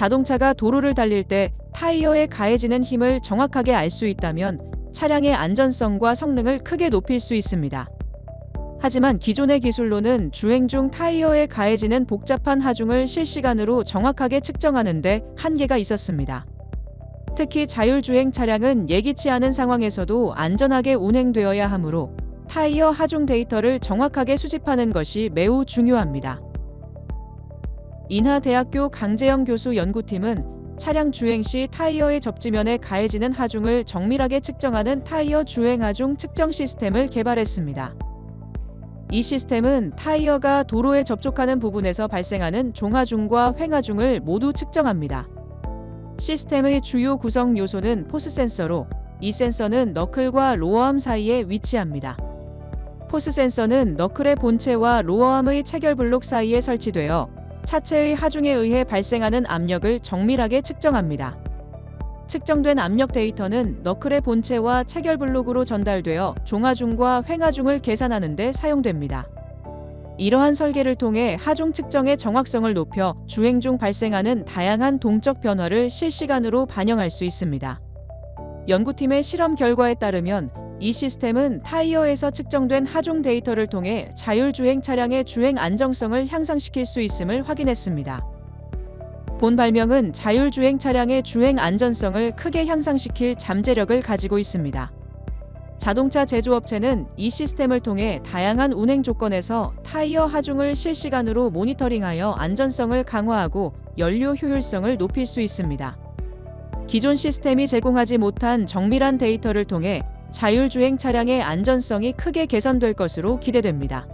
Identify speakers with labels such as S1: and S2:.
S1: 자동차가 도로를 달릴 때 타이어에 가해지는 힘을 정확하게 알 수 있다면 차량의 안전성과 성능을 크게 높일 수 있습니다. 하지만 기존의 기술로는 주행 중 타이어에 가해지는 복잡한 하중을 실시간으로 정확하게 측정하는데 한계가 있었습니다. 특히 자율주행 차량은 예기치 않은 상황에서도 안전하게 운행되어야 하므로 타이어 하중 데이터를 정확하게 수집하는 것이 매우 중요합니다. 인하대학교 강재영 교수 연구팀은 차량 주행 시 타이어의 접지면에 가해지는 하중을 정밀하게 측정하는 타이어 주행 하중 측정 시스템을 개발했습니다. 이 시스템은 타이어가 도로에 접촉하는 부분에서 발생하는 종하중과 횡하중을 모두 측정합니다. 시스템의 주요 구성 요소는 포스 센서로 이 센서는 너클과 로어암 사이에 위치합니다. 포스 센서는 너클의 본체와 로어암의 체결 블록 사이에 설치되어 차체의 하중에 의해 발생하는 압력을 정밀하게 측정합니다. 측정된 압력 데이터는 너클의 본체와 체결 블록으로 전달되어 종하중과 횡하중을 계산하는 데 사용됩니다. 이러한 설계를 통해 하중 측정의 정확성을 높여 주행 중 발생하는 다양한 동적 변화를 실시간으로 반영할 수 있습니다. 연구팀의 실험 결과에 따르면 이 시스템은 타이어에서 측정된 하중 데이터를 통해 자율주행 차량의 주행 안정성을 향상시킬 수 있음을 확인했습니다. 본 발명은 자율주행 차량의 주행 안전성을 크게 향상시킬 잠재력을 가지고 있습니다. 자동차 제조업체는 이 시스템을 통해 다양한 운행 조건에서 타이어 하중을 실시간으로 모니터링하여 안전성을 강화하고 연료 효율성을 높일 수 있습니다. 기존 시스템이 제공하지 못한 정밀한 데이터를 통해 자율주행 차량의 안전성이 크게 개선될 것으로 기대됩니다.